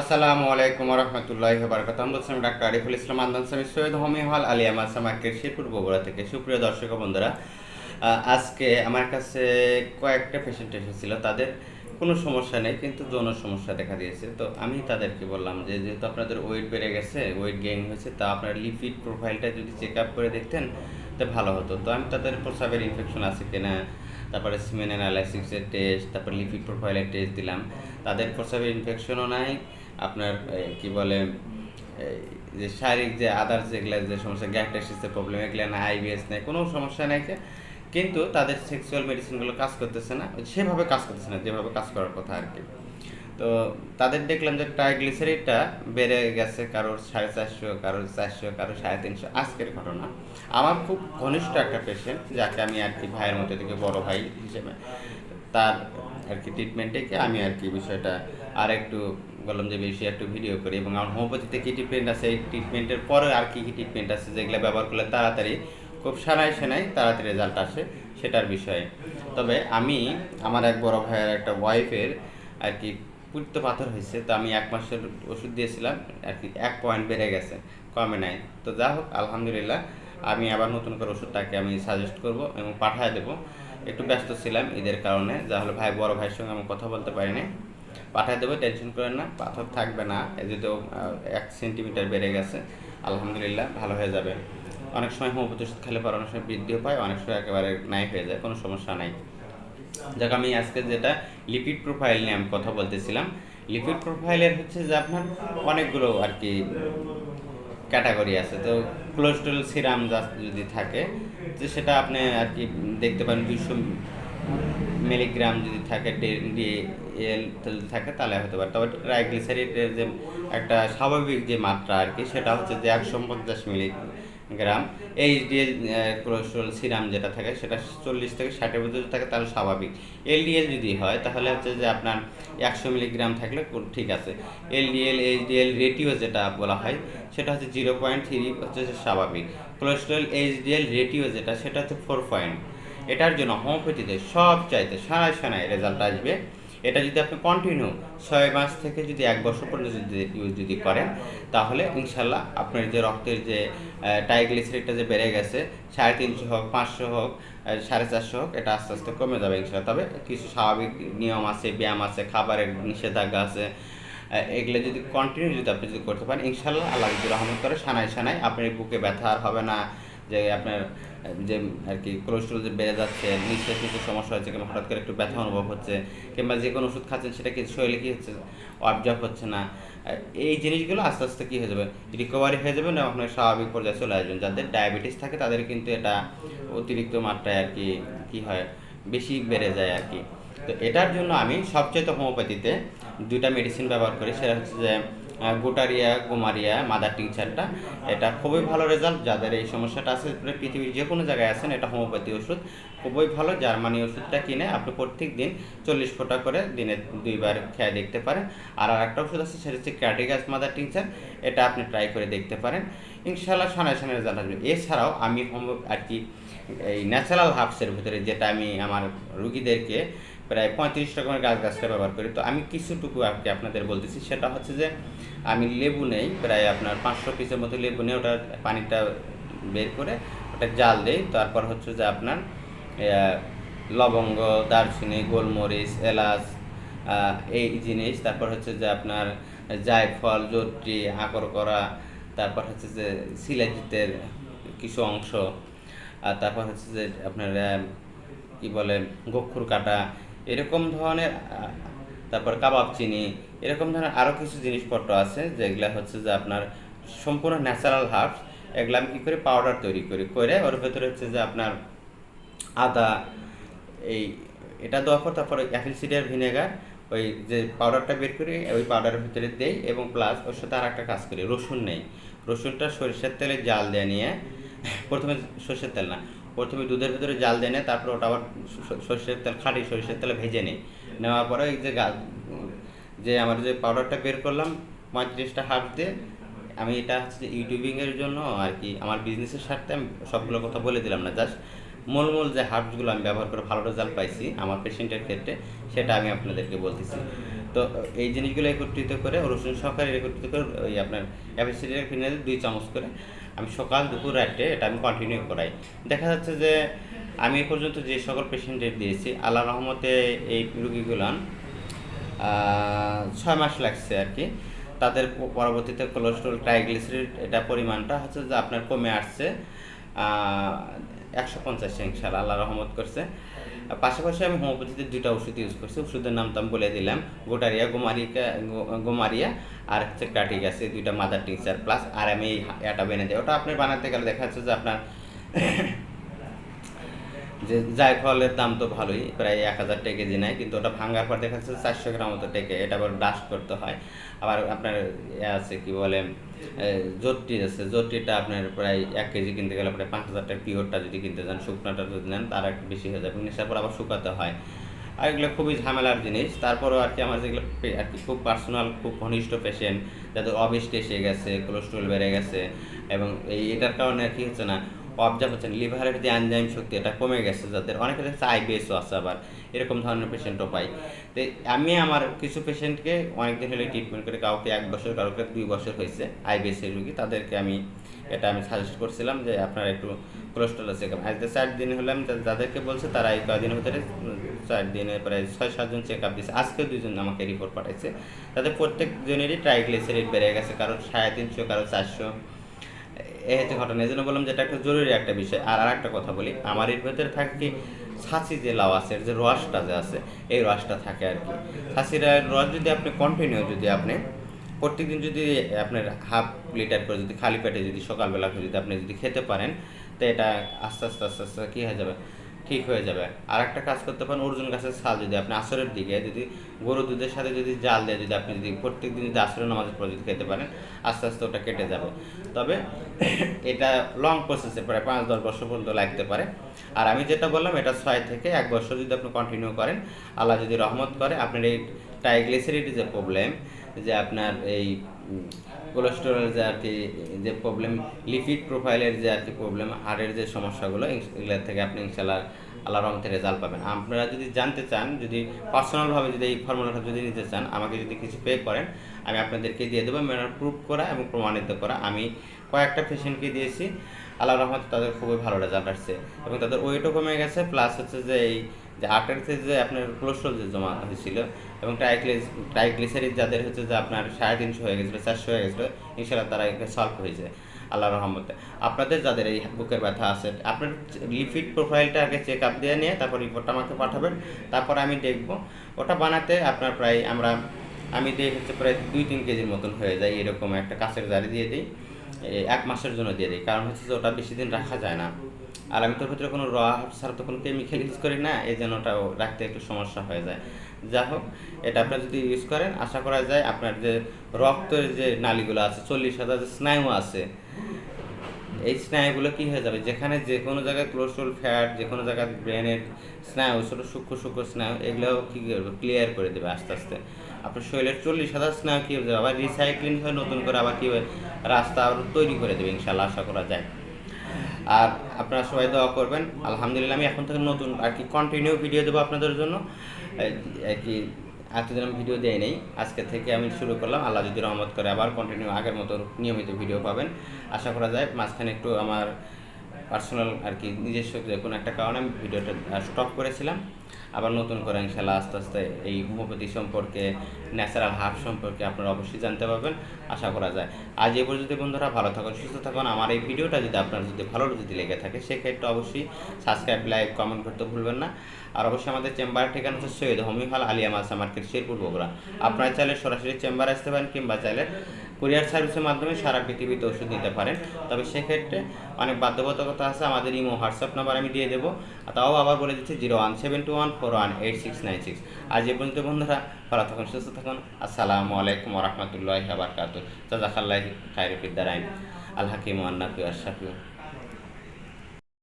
আসসালামু আলাইকুম রহমতুল্লাহ বারকাত আমি বলছিলাম ডাক্তার আরিফুল ইসলাম, আন্দান সামি সৈয়দ হোমি হল, আলিয়া মাসা মার্কেট শিবপুর বগুড়া থেকে। সুপ্রিয় দর্শক বন্ধুরা আজকে আমার কাছে কয়েকটা পেশেন্ট এসেছিল তাদের কোনো সমস্যা নেই, কিন্তু যৌন সমস্যা দেখা দিয়েছে। তো আমি তাদেরকে বললাম যে, যেহেতু আপনাদের ওয়েট বেড়ে গেছে ওয়েট গেইন হয়েছে, তা আপনার লিপিড প্রোফাইলটা যদি চেক আপ করে দেখতেন, তো ভালো হতো। তো আমি তাদের প্রস্রাবের ইনফেকশন আছে কিনা, তারপরে সিমেন অ্যানালাইসিসের টেস্ট তারপরে লিপিড প্রোফাইলের টেস্ট দিলাম। তাদের প্রস্রাবের ইনফেকশনও নাই আপনার কি বলে যে শারীরিক যে আদার্স যেগুলো যে সমস্যা গ্যাস্ট্রাইটিসের প্রবলেম এগুলো না আইবিএস নেই, কোনো সমস্যা নাই কিন্তু তাদের সেক্সুয়াল মেডিসিনগুলো কাজ করতেছে না, সেভাবে কাজ করতেছে না, যেভাবে কাজ করার কথা আর কি। তো তাদের দেখলাম যে ট্রাইগ্লিসারিডটা বেড়ে গেছে কারোর সাড়ে চারশো, কারোর চারশো, কারোর সাড়ে তিনশো, আজকের ঘটনা। আমার খুব ঘনিষ্ঠ একটা পেশেন্ট যাকে আমি আর কি ভাইয়ের মধ্যে থেকে বড় ভাই হিসেবে, তার আর কি ট্রিটমেন্টে আমি আর কি বিষয়টা আর একটু বললাম যে বেশি একটু ভিডিও করি এবং আমার হোমিওপ্যাথিতে কী ট্রিটমেন্ট আছে, এই ট্রিটমেন্টের পরে আর কী কী ট্রিটমেন্ট আছে যেগুলো ব্যবহার করলে তাড়াতাড়ি, খুব সানায় সেনায় তাড়াতাড়ি রেজাল্ট আসে সেটার বিষয়ে। তবে আমি, আমার এক বড় ভাইয়ের একটা ওয়াইফের আর কি পুত্ত পাথর হয়েছে, তো আমি এক মাসের ওষুধ দিয়েছিলাম, আর কি এক পয়েন্ট বেড়ে গেছে, কমে নাই। তো যা হোক, আলহামদুলিল্লাহ, আমি আবার নতুন করে ওষুধটাকে আমি সাজেস্ট করব এবং পাঠিয়ে দেবো। একটু ব্যস্ত ছিলাম ঈদের কারণে যা হলো ভাই, বড় ভাইয়ের সঙ্গে আমি কথা বলতে পারিনি। পাঠিয়ে দেবো টেনশন করেন না, পাথর থাকবে না যদি এক সেন্টিমিটার বেড়ে গেছে, আলহামদুলিল্লাহ ভালো হয়ে যাবে। অনেক সময় হোমিওপ্যাথি ওষুধ খেলে পর অনেক সময় বৃদ্ধিও পায়, অনেক সময় একেবারে নাই হয়ে যায়, কোনো সমস্যা নাই। যাক, আমি আজকে যেটা লিপিড প্রোফাইল নিয়ে আমি কথা বলতেছিলাম লিপিড প্রোফাইলের হচ্ছে যে আপনার অনেকগুলো আর কি ক্যাটাগরি আছে। তো কোলেস্ট্রল সিরাম যদি থাকে, তো সেটা আপনি আর কি দেখতে পারেন দুশো মিলিগ্রাম যদি থাকে ডিএল যদি থাকে, তাহলে হতে পারে। তবে ট্রাইগ্লিসারিডের যে, একটা স্বাভাবিক যে মাত্রা আর কি, সেটা হচ্ছে যে একশো পঞ্চাশ মিলিগ্রাম। এইচডিএল কোলেস্ট্রল সিরাম যেটা থাকে, সেটা চল্লিশ থেকে ষাটের যদি থাকে, তাহলে স্বাভাবিক। এলডিএল যদি হয়, তাহলে হচ্ছে যে আপনার একশো মিলিগ্রাম থাকলে ঠিক আছে। এলডিএল এইচডিএল রেটিও যেটা বলা হয়, সেটা হচ্ছে জিরো পয়েন্ট থ্রি, হচ্ছে স্বাভাবিক। কোলেস্ট্রল এইচডিএল রেটিও যেটা, সেটা হচ্ছে ফোর পয়েন্ট। এটার জন্য হোমিওপ্যাথিতে সব চাইতে সারায় সারায় রেজাল্ট আসবে। এটা যদি আপনি কন্টিনিউ ছয় মাস থেকে যদি এক বছর পর্যন্ত যদি ইউজ যদি করেন, তাহলে ইনশাল্লাহ আপনার যে রক্তের যে টাইগ্লিসারিডটা যে বেড়ে গেছে, সাড়ে তিনশো হোক, পাঁচশো হোক সাড়ে চারশো হোক, এটা আস্তে আস্তে কমে যাবে ইনশাল্লাহ। তবে কিছু স্বাভাবিক নিয়ম আছে, ব্যায়াম আছে, খাবারের নিষেধাজ্ঞা আছে এগুলো যদি কন্টিনিউ যদি আপনি যদি করতে পারেন, ইনশাল্লাহ আল্লাহ যদি রহমত করে সানায় সানায় আপনার বুকে ব্যথা আর হবে না, যে আপনার যে আর কি কোলেস্ট্রল যে বেড়ে যাচ্ছে, নিঃশ্বাস নিতে সমস্যা হচ্ছে, কিংবা হঠাৎ করে একটু ব্যথা অনুভব হচ্ছে, কিংবা যে কোনো ওষুধ খাচ্ছেন সেটা কি শরীরে কী হচ্ছে অবজার্ভ হচ্ছে না এই জিনিসগুলো আস্তে আস্তে কী হয়ে যাবে? রিকভারি হয়ে যাবে না আপনার স্বাভাবিক পর্যায়ে চলে আসবেন। যাদের ডায়াবেটিস থাকে, তাদের কিন্তু এটা অতিরিক্ত মাত্রায় আর কি, কী হয়, বেশি বেড়ে যায় আর কি। তো এটার জন্য আমি সবচেয়ে হোমিওপ্যাথিতে দুইটা মেডিসিন ব্যবহার করি, সেটা হচ্ছে যে গোটারিয়া, গোমারিয়া মাদার টিংচারটা। এটা খুবই ভালো রেজাল্ট যাদের এই সমস্যাটা আছে পৃথিবীর যে কোনো জায়গায় আছেন, এটা হোমিওপ্যাথি ওষুধ। খুবই ভালো, জার্মানি ওষুধটা কিনে আপনি প্রত্যেক দিন চল্লিশ ফোঁটা করে দিনে দুইবার খেয়ে দেখতে পারেন। আর আর একটা ওষুধ আছে, সেটা হচ্ছে ক্যাটিগাস মাদার টিংচার। এটা আপনি ট্রাই করে দেখতে পারেন। ইনশাল্লাহ সানায় সানায় রেজাল্ট আসবে। এছাড়াও আমি হোমিও আর কি, এই ন্যাচারাল হার্বসের ভিতরে যেটা আমি, আমার রুগীদেরকে প্রায় পঁয়ত্রিশ রকমের গাছ গাছটা ব্যবহার করি। তো আমি কিছুটুকু আর কি আপনাদের বলতেছি। সেটা হচ্ছে যে, আমি লেবু নেই, প্রায় আপনার পাঁচশো পিসের মতো লেবু নেই ওটা পানিটা বের করে ওটা জাল দেই। তারপর হচ্ছে যে আপনার লবঙ্গ, দারচিনি, গোলমরিচ, এলাচ এই জিনিস। তারপর হচ্ছে যে আপনার জায়ফল জট্রি আকর করা, তারপর হচ্ছে যে শিলাজিতের কিছু অংশ। আর তারপর হচ্ছে যে আপনার কি বলে, গক্ষুর কাটা এরকম ধরনের তারপর কাবাব চিনি, এরকম ধরনের আরও কিছু জিনিসপত্র আছে যেগুলা হচ্ছে যে আপনার সম্পূর্ণ ন্যাচারাল হার্বস এগুলো আমি কী করি পাউডার তৈরি করি, করে ওর ভেতরে হচ্ছে যে আপনার আদা, এই এটা দেওয়ার পর তারপরে অ্যাপেল সিডার ভিনেগার ওই যে পাউডারটা বের করে, ওই পাউডারের ভিতরে দেই এবং প্লাস ওর সাথে আর একটা কাজ করি, রসুন নেই। রসুনটা সরিষার তেলে জাল দিয়ে নিয়ে, প্রথমে সর্ষের তেল না প্রথমে দুধের ভিতরে জাল দিয়ে নেয় তারপর ওটা আবার সর্ষের তেল, খাঁটি সর্ষের তেলে ভেজে নিই নেওয়ার পরে এই যে যে আমার যে পাউডারটা বের করলাম, পঁয়ত্রিশটা হাফ দিয়ে, আমি এটা হচ্ছে ইউটিউবিংয়ের জন্য আর কি, আমার বিজনেসের স্বার্থে আমি সবগুলো কথা বলে দিলাম না। জাস্ট মূল মূল যে হার্বসগুলো আমি ব্যবহার করে ভালো রেজাল্ট পাইছি আমার পেশেন্টের ক্ষেত্রে, সেটা আমি আপনাদেরকে বলতেছি। তো এই জিনিসগুলো একত্রিত করে, রসুন সহকারে একত্রিত করে, ওই আপনার অ্যাপিসিডের কিনে দুই চামচ করে। আমি সকাল দুপুর রাতে এটা আমি কন্টিনিউ করাই। দেখা যাচ্ছে যে আমি এ পর্যন্ত যে সকল পেশেন্টের দিয়েছি, আল্লাহ রহমতে এই রুগীগুলান ছয় মাস লাগছে আর কি। তাদের পরবর্তীতে কোলেস্ট্রল ট্রাইগ্লিসারিড এটা পরিমাণটা হচ্ছে যে আপনার কমে আসছে একশো পঞ্চাশ ইনশাল্লাহ আল্লাহ রহমত করছে। পাশাপাশি আমি হোমিওপ্যাথিতে দুটা ওষুধ ইউজ করছি। ওষুধের নাম তো আমি বলে দিলাম, গোটারিয়া, গোমারিকা গোমারিয়া আর হচ্ছে ক্রাটিক আছে দুইটা মাদার টিচার প্লাস আর আমি এই এটা বেনে দিই। ওটা আপনি বানাতে গেলে দেখা যাচ্ছে যে আপনার যে জায়ফলের দাম তো ভালোই, প্রায় এক হাজার টাকা কেজি নেয়, কিন্তু ওটা ভাঙার পর দেখা যাচ্ছে চারশো গ্রাম মতো টেকে, এটা আবার ডাস্ট করতে হয়। আবার আপনার এ আছে, কি বলে জোটটি আছে, জোটটিটা আপনার প্রায় এক কেজি কিনতে গেলে প্রায় পাঁচ হাজার টাকা পিওরটা যদি কিনতে যান, শুকনোটা যদি নেন, তার একটু বেশি হয়ে যাবে, নেশার পর আবার শুকাতে হয়। আর এগুলো খুবই ঝামেলার জিনিস, তারপরেও আর কি আমার যেগুলো আর কি খুব পার্সোনাল খুব ঘনিষ্ঠ পেশেন্ট যাদের অবিষ্ট এসে গেছে কোলেস্ট্রল বেড়ে গেছে, এবং এই এটার কারণে আর কি হচ্ছে না অবজার্ভ হচ্ছে না লিভারের যে এনজাইম শক্তি, এটা কমে গেছে যাদের অনেকের হচ্ছে আইবিএসও আছে আবার, এরকম ধরনের পেশেন্টও পাই। তো আমি আমার কিছু পেশেন্টকে অনেকদিন হলে ট্রিটমেন্ট করে, কাউকে এক বছর, কাউকে দুই বছর হয়েছে আইবিএস এর রুগী, তাদেরকে আমি, এটা আমি সাজেস্ট করছিলাম যে আপনারা একটু কোলেস্ট্রল চেক আপ আজকে চার দিন হলে আমি যাদেরকে বলছে তারা এই কদিনের ভিতরে, চার দিনে প্রায় ছয় সাতজন চেক আপ দিচ্ছে আজকে দুজন আমাকে রিপোর্ট পাঠাইছে। তাদের প্রত্যেক জনেরই ট্রাইগ্লিসারিড বেড়ে গেছে কারও সাড়ে তিনশো কারও চারশো। এই হচ্ছে ঘটনা। এই জন্য বললাম যে এটা একটা জরুরি একটা বিষয়। আর আর একটা কথা বলি আমার এর ভেতরে থাকে কি ছাঁচি যে লাউ আছে, যে রসটা যে আছে, এই রসটা থাকে আর কি। ছাঁচির রস যদি আপনি কন্টিনিউ যদি আপনি, প্রত্যেকদিন যদি আপনার হাফ লিটার করে যদি খালি পেটে যদি সকালবেলা যদি আপনি যদি খেতে পারেন, তো এটা আস্তে আস্তে আস্তে আস্তে কী হয়ে যাবে? ঠিক হয়ে যাবে। আর একটা কাজ করতে পারেন, অর্জুন গাছের ছাল যদি আপনি আসরের দিকে যদি গরু দুধের সাথে যদি জাল দিয়ে, যদি আপনি যদি প্রত্যেক দিন যদি আসরের নামাজের পর যদি খেতে পারেন, আস্তে আস্তে ওটা কেটে যাবে। তবে এটা লং প্রসেসে প্রায় পাঁচ, দশ বছর পর্যন্ত লাগতে পারে। আর আমি যেটা বললাম, এটা ছয় থেকে এক বছর যদি আপনি কন্টিনিউ করেন, আল্লাহ যদি রহমত করে, আপনার এই ট্রাইগ্লিসারিড যে প্রবলেম যে আপনার এই কোলেস্টেরল যে আর কি, যে প্রবলেম লিপিড প্রোফাইলের যে আর কি প্রবলেম হার্টের যে সমস্যাগুলো এগুলোর থেকে আপনি ইনশাল্লাহ আল্লাহ রহমতের রেজাল্ট পাবেন। আপনারা যদি জানতে চান, যদি পার্সোনালভাবে যদি এই ফর্মুলাটা যদি নিতে চান, আমাকে যদি কিছু পে করেন, আমি আপনাদেরকে দিয়ে দেবো মেনার প্রুফ করা এবং প্রমাণিত করা। আমি কয়েকটা পেশেন্টকে দিয়েছি আল্লাহ রহমত তাদের খুবই ভালো রেজাল্ট আসছে এবং তাদের ওয়েটও কমে গেছে প্লাস হচ্ছে যে এই যে আর্টারিতে যে আপনার কোলেস্ট্রল যে জমা হয়েছিল এবং ট্রাইগ্লিস ট্রাইগ্লিসারিড যাদের হচ্ছে যে আপনার সাড়ে তিনশো হয়ে গেছিল, চারশো হয়ে গেছিল ইনশাল্লাহ তারা এটা সলভ হয়েছে আল্লাহ রহমতে। আপনাদের যাদের এই বুকের ব্যথা আছে, আপনার লিপিড প্রোফাইলটা আগে চেক আপ দিয়ে নিয়ে তারপর রিপোর্টটা আমাকে পাঠাবেন, তারপর আমি দেখব। ওটা বানাতে আপনার প্রায় আমরা, আমি দিই হচ্ছে প্রায় দুই তিন কেজির মতন হয়ে যায়, এরকম একটা কাছের জারি দিয়ে দিই এক মাসের জন্য দিয়ে দিই, কারণ হচ্ছে যে ওটা বেশি দিন রাখা যায় না। আর আমি তোর ভিতরে কোনো র তো কোনো কেমিক্যাল ইউজ করি না, এই জন্য ওটা রাখতে একটু সমস্যা হয়ে যায়। যা হোক, এটা আপনার যদি ইউজ করেন, আশা করা যায় আপনার যে রক্তের যে নালীগুলো আছে, চল্লিশ হাজার যে স্নায়ু আছে, এই স্নায়ুগুলো কি হয়ে যাবে? যেখানে যে কোনো জায়গায় কোলেস্ট্রল ফ্যাট যে কোনো জায়গায় ব্রেনের স্নায়ু, ছোটো সূক্ষ্ম সূক্ষ্ম স্নায়ু, এগুলোও কি করবে? ক্লিয়ার করে দেবে আস্তে আস্তে। আপনার শরীরের চল্লিশ হাজার স্নায়ু কী হয়ে যাবে? আবার রিসাইক্লিং হয়ে নতুন করে আবার কী রাস্তা তৈরি করে দেবে ইনশাল্লাহ, আশা করা যায়। আর আপনারা সবাই দোয়া করবেন। আলহামদুলিল্লাহ, আমি এখন থেকে নতুন আর কি কন্টিনিউ ভিডিও দেবো আপনাদের জন্য। আর কি, এতদিন আমি ভিডিও দেয় নেই। আজকে থেকে আমি শুরু করলাম। আল্লাহ যদি রহমত করে আবার কন্টিনিউ আগের মতো নিয়মিত ভিডিও পাবেন। আশা করা যায় মাঝখানে একটু আমার পার্সোনাল আর কি নিজস্ব যে কোনো একটা কারণে আমি ভিডিওটা স্টপ করেছিলাম। আবার নতুন করে ইনশাল্লাহ আস্তে আস্তে এই হোমিওপ্যাথি সম্পর্কে, ন্যাচারাল হার্ব সম্পর্কে আপনারা অবশ্যই জানতে পারবেন, আশা করা যায়। আজ এই পর্যন্ত বন্ধুরা ভালো থাকুন, সুস্থ থাকুন। আমার এই ভিডিওটা যদি আপনার যদি ভালো যদি লেগে থাকে, সেক্ষেত্রে অবশ্যই সাবস্ক্রাইব লাইক কমেন্ট করতে ভুলবেন না। আর অবশ্যই আমাদের চেম্বার ঠিকানা হচ্ছে সৈয়দ হোমিওহাল আলিয়া মাসা মার্কেট, শেরপুর, বগুড়া। আপনারা চাইলে সরাসরি চেম্বার আসতে পারেন কিংবা চাইলে কুরিয়ার সার্ভিসের মাধ্যমে সারা পৃথিবীতে ওষুধ নিতে পারেন। তবে সেক্ষেত্রে অনেক বাধ্যবাধকতা আছে, আমাদের ইমো হোয়াটসঅ্যাপ নাম্বার আমি দিয়ে দেবো। তাও আবার বলে দিচ্ছি, zero one seven two one four one eight six nine six. আর যে পর্যন্ত বন্ধুরা, ভালো থাকুন, সুস্থ থাকুন। আসসালামু আলাইকুম রহমতুল্লাহ আবরকাত জাজাকাল্লাহ খায়রফিদ্দারাইন আইন হাকিম কুয়ার আশাফিউ